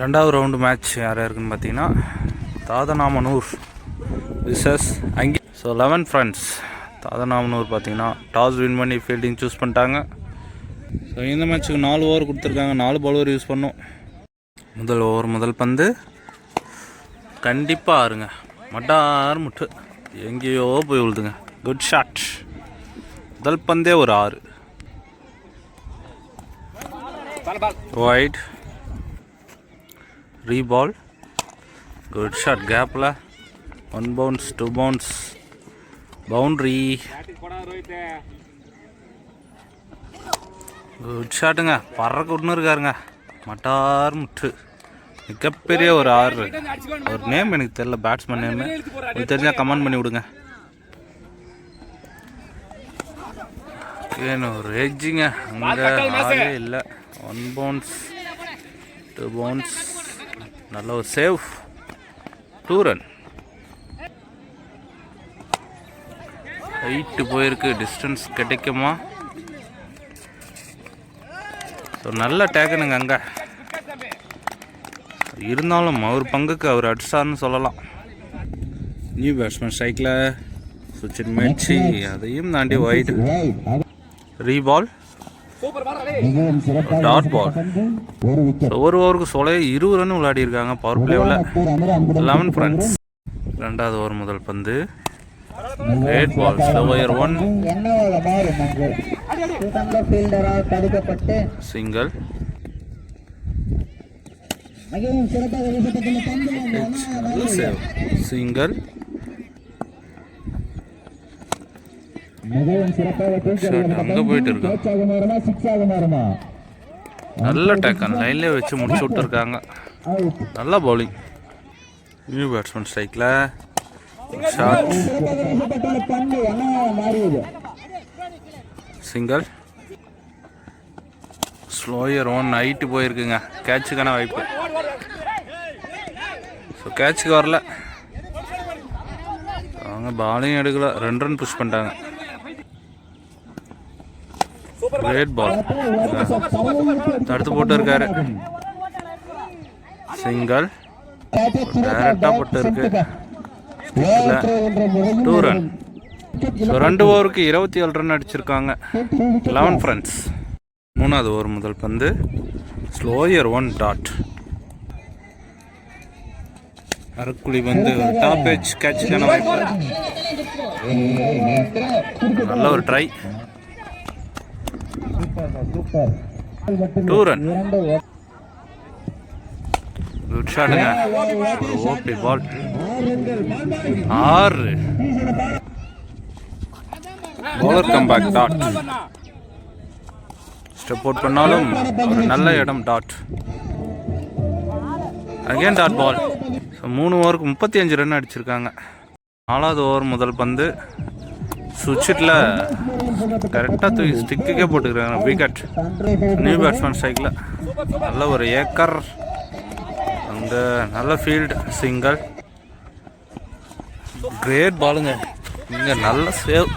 ரெண்டாவது round match யார் யாருக்குன்னு பார்த்தீங்கன்னா தாதநாமனூர் விசஸ் அங்கே. ஸோ லெவன் ஃப்ரெண்ட்ஸ் தாதநாமனூர் பார்த்தீங்கன்னா டாஸ் வின் பண்ணி ஃபீல்டிங் சூஸ் பண்ணிட்டாங்க. ஸோ இந்த மேட்ச்சுக்கு நாலு ஓவர் கொடுத்துருக்காங்க. நாலு பவுலர் யூஸ் பண்ணோம். முதல் ஓவர் முதல் பந்து. கண்டிப்பாக ஆறுங்க. மட்டார் முட்டு. எங்கேயோ போய் விழுதுங்க குட் ஷாட் முதல் பந்தே ஒரு ஆறு. Wide re ball good shot கேப்பில் one bounce two bounce boundary good ஷாட்டுங்க பறக்க விட்டுன்னு இருக்காருங்க. மட்டார் முட்டு. மிகப்பெரிய ஒரு ஆறு. ஒரு நேம் எனக்கு தெரியல பேட்ஸ்மேன் நேம் உங்களுக்கு தெரிஞ்சால் கமெண்ட் பண்ணி விடுங்க. வேணும் ஒரு எஜ்ஜிங்க அங்கே ஆளே இல்லை. ஒன் பவுன்ஸ் டூ பவுன்ஸ் நல்ல ஒரு சேவ் டூ ரன் ஹைட்டு போயிருக்கு டிஸ்டன்ஸ் கிடைக்குமா? ஸோ நல்ல டேக்கனுங்க அங்கே. இருந்தாலும் அவர் பங்குக்கு அவர் அடிச்சார்னு சொல்லலாம். நியூ பேட்ஸ்மேன் ஸ்ட்ரைக்கில் சுச்சின் மேட்சி அதையும் தாண்டி ஒயிட் ரீபால் மிகவும் டாட் பால் ஒரு ஓவருக்கு சொலைய இருபது ரன் விளையாடி இருக்காங்க பவர் பிளேவில் லெவன் ஃப்ரெண்ட்ஸ் ரெண்டாவது ஓவர் முதல் பந்து. Great ball slower one single single மிகவும் சிறப்பாக ஷாட் அங்கே போயிட்டு இருக்கு கேட்ச் ஆக மாறுமா சிக்ஸ் ஆக மாறுமா நல்ல டேக்கன் லைன்லேயே வச்சு முடிச்சு விட்டுருக்காங்க. நல்ல பவுலிங் நியூ பேட்ஸ்மேன் ஸ்ட்ரைக்கில் சிங்கிள் ஸ்லோயர் ஒன் ஹைட்டு போயிருக்குங்க. கேட்சுக்கான வாய்ப்பு. ஸோ கேட்சுக்கு வரல. அவங்க பாலையும் எடுக்கல. ரெண்டு ரன் புஷ் பண்ணிட்டாங்க. கிரேட் பால் தடுத்து போட்டு இருக்காரு சிங்கிள் டேரக்டாக போட்டு இருக்கு டூ ரன் ஸோ ரெண்டு ஓவருக்கு இருபத்தி ஏழு ரன் அடிச்சிருக்காங்க. லெவன் ஃப்ரெண்ட்ஸ் மூணாவது ஓவர் முதல் பந்து. ஸ்லோயர் ஒன் டாட் அரக்குழி வந்து டாப் ஏஜ் கேட்சுக்கான வாய்ப்பு நல்ல ஒரு ட்ரை டூ ரன் இரண்டு குட் ஷாட்டுங்க ஒரு ஓபி பால். ஆறு. Bowler comeback dot step out பண்ணாலும் ஒரு நல்ல இடம் dot again dot ball so மூணு ஓவருக்கு முப்பத்தி அஞ்சு ரன் அடிச்சிருக்காங்க. நாலாவது ஓவர் முதல் பந்து. சுவிட்சில் கரெக்டாக தூக்கி ஸ்டிக்குக்கே போட்டுக்கிறாங்க. விக்கெட் நியூ பேட்ஸ்மேன் ஸ்ட்ரைக்கில் நல்ல ஒரு ஏக்கர். அந்த நல்ல ஃபீல்டு சிங்கிள் கிரேட் பாலுங்க இங்கே நல்ல சேவ்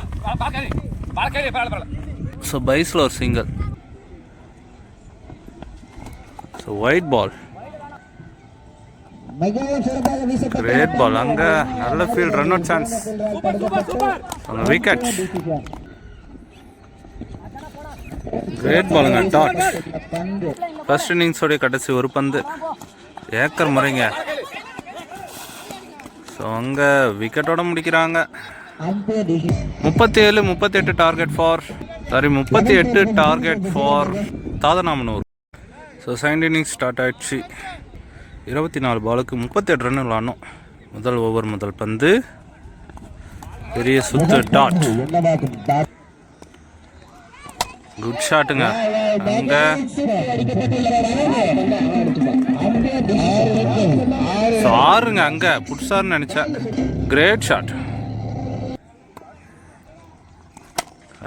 ஸோ பைஸில் ஒரு single so wide ball great ball அங்கே நல்ல ஃபீல்ட் ரன் அவுட் சான்ஸ் அங்கே விக்கெட் கிரேட் பாலுங்க டாட் பந்து ஃபர்ஸ்ட் இன்னிங்ஸோடைய கடைசி ஒரு பந்து. ஏக்கர் முறைங்க. ஸோ அங்கே விக்கெட்டோட முடிக்கிறாங்க. முப்பத்தி ஏழு முப்பத்தி எட்டு டார்கெட் ஃபார் சாரி முப்பத்தி எட்டு target for Thathanamanur so second innings start ஆயிடுச்சு. இருபத்தி நாலு பாலுக்கு முப்பத்தி எட்டு ரன் விளாடணும் முதல் ஓவர் முதல் பந்து. பெரிய சுத்து டாட் குட் ஷாட்டுங்க அங்கே. ஆறுங்க அங்கே. புட்சார்னு நினச்சேன். கிரேட் ஷாட்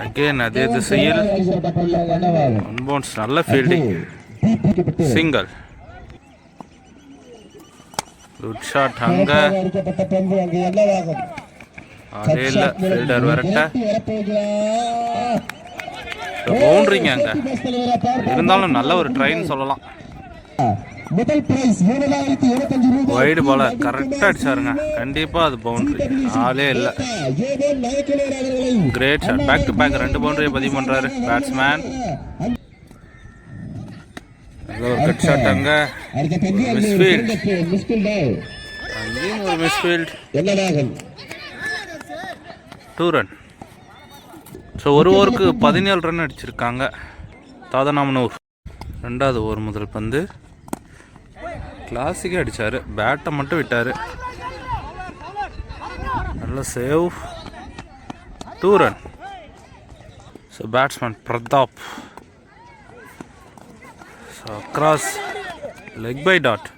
அகேன் அதே திசையில். ஒன் பவுன்ஸ் நல்ல ஃபீல்டிங் சிங்கிள் குட் ஷாட் அங்க அதே இல்ல ஃபீல்டர் வரட்ட. பவுண்டரிங்க அங்க. இருந்தாலும் நல்ல ஒரு ட்ரைன்னு சொல்லலாம். முதல் பிரைஸ் ஏழாயிரத்தி இருபத்தஞ்சு ரூபாய். வைடு பால கரெக்டாக அடிச்சாருங்க. கண்டிப்பாக அது பவுண்டரி ஆளே இல்லை. Great shot back to back ரெண்டு பவுண்டரியை பதிவு பண்ணுறாரு பேட்ஸ்மேன் ஒரு கட் ஷாட் அங்கே அங்கேயும் ஒரு மிஸ்ஃபீல்ட் டூ ரன் ஸோ ஒரு ஓவருக்கு பதினேழு ரன் அடிச்சிருக்காங்க. தாதநாமனூர். ரெண்டாவது ஓவர் முதல் பந்து. கிளாசிக்கே அடித்தார் பேட்டை மட்டும் விட்டார். நல்ல save two run so batsman Pratap so across leg bye dot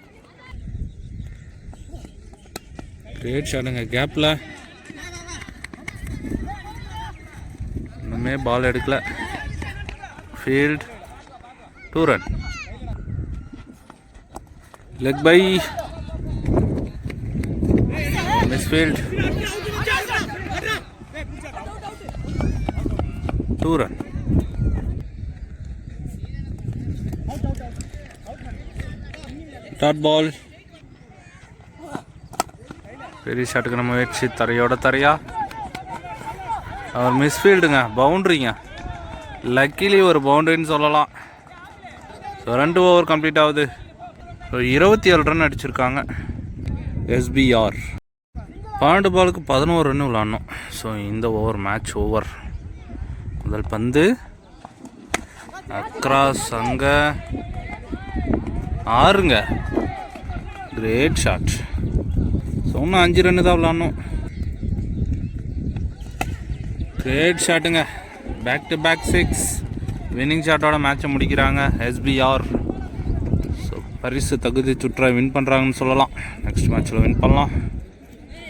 great ஷாட்டுங்க கேப்பில் இன்னுமே பால் எடுக்கல. Field two run leg bye misfield two run dot ball பெரிய ஷாட்டுக்கு நம்ம முயற்சி தரையோட தரையா? அவர் மிஸ்ஃபீல்டுங்க பவுண்ட்ரிங்க லக்கிலி ஒரு பவுண்டரின்னு சொல்லலாம். ஸோ ரெண்டு ஓவர் கம்ப்ளீட் ஆகுது. ஸோ இருபத்தி ஏழு ரன் அடிச்சிருக்காங்க. எஸ்பிஆர் பன்னெண்டு பாலுக்கு பதினோரு ரன் விளாட்ணும். ஸோ இந்த ஓவர் மேட்ச் ஓவர் முதல் பந்து. அக்ராஸ் அங்கே. ஆறுங்க. கிரேட் ஷாட் ஸோ அஞ்சு ரன்னு தான் விளாட்ணும். கிரேட் ஷாட்டுங்க back to back six winning ஷாட்டோட மேட்சை முடிக்கிறாங்க எஸ்பிஆர் ஸோ பரிசு தகுதி சுற்றை வின் பண்ணுறாங்கன்னு சொல்லலாம். நெக்ஸ்ட் மேட்ச்சில் வின் பண்ணலாம்.